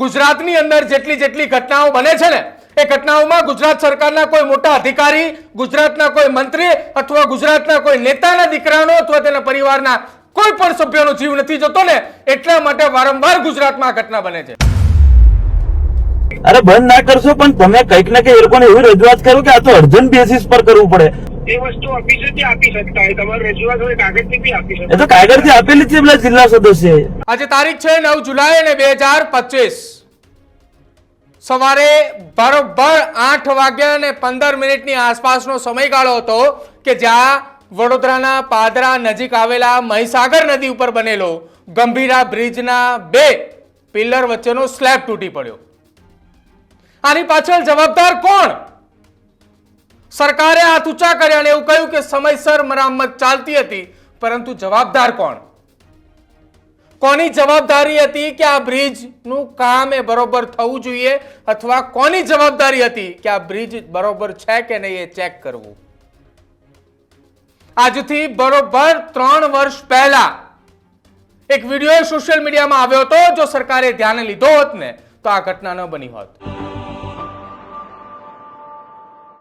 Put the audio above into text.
ગુજરાતની અંદર જેટલી જેટલી ઘટનાઓ બને છે ને, એ ઘટનાઓમાં ગુજરાત સરકારના કોઈ મોટા અધિકારી, ગુજરાતના કોઈ મંત્રી અથવા ગુજરાતના કોઈ નેતાના દીકરાનો અથવા તેના પરિવારના કોઈ પણ સભ્યનો જીવ નથી જતો ને, એટલા માટે વારંવાર ગુજરાતમાં આ ઘટના બને છે. અરે બંધ ના કરશો પણ તમે કંઈક ને કંઈક એ લોકોને એવી રજૂઆત કરો કે આ તો અર્જન્ટ બેસિસ પર કરવું પડે. એ વસ્તુ ઓફિસેથી આપી શકતા હોય તમારે રજૂઆત હોય કાગળથી બી આપી એ શકો તો કાગળથી આપેલી છે પેલા જિલ્લા સદસ્ય આજે તારીખ છે નવ જુલાઈ અને બે હજાર પચીસ. સવારે બરોબર આઠ વાગ્યા અને પંદર મિનિટની આસપાસનો સમયગાળો હતો કે જ્યાં વડોદરાના પાદરા નજીક આવેલા મહીસાગર નદી ઉપર બનેલો ગંભીરા બ્રિજના બે પિલ્લર વચ્ચેનો સ્લેબ તૂટી પડ્યો. આની પાછળ જવાબદાર કોણ? સરકારે હાથ ઊંચા કર્યા અને એવું કહ્યું કે સમયસર મરામત ચાલતી હતી, પરંતુ જવાબદાર કોણ? કોની જવાબદારી હતી કે આ બ્રિજનું કામ એ બરોબર થવું જોઈએ, અથવા કોની જવાબદારી હતી કે આ બ્રિજ બરોબર છે કે નહીં એ ચેક કરવું? આજથી બરોબર ત્રણ વર્ષ પહેલા એક વીડિયો સોશિયલ મીડિયામાં આવ્યો હતો, જો સરકારે ધ્યાને લીધો હોત ને, તો આ ઘટના ન બની હોત.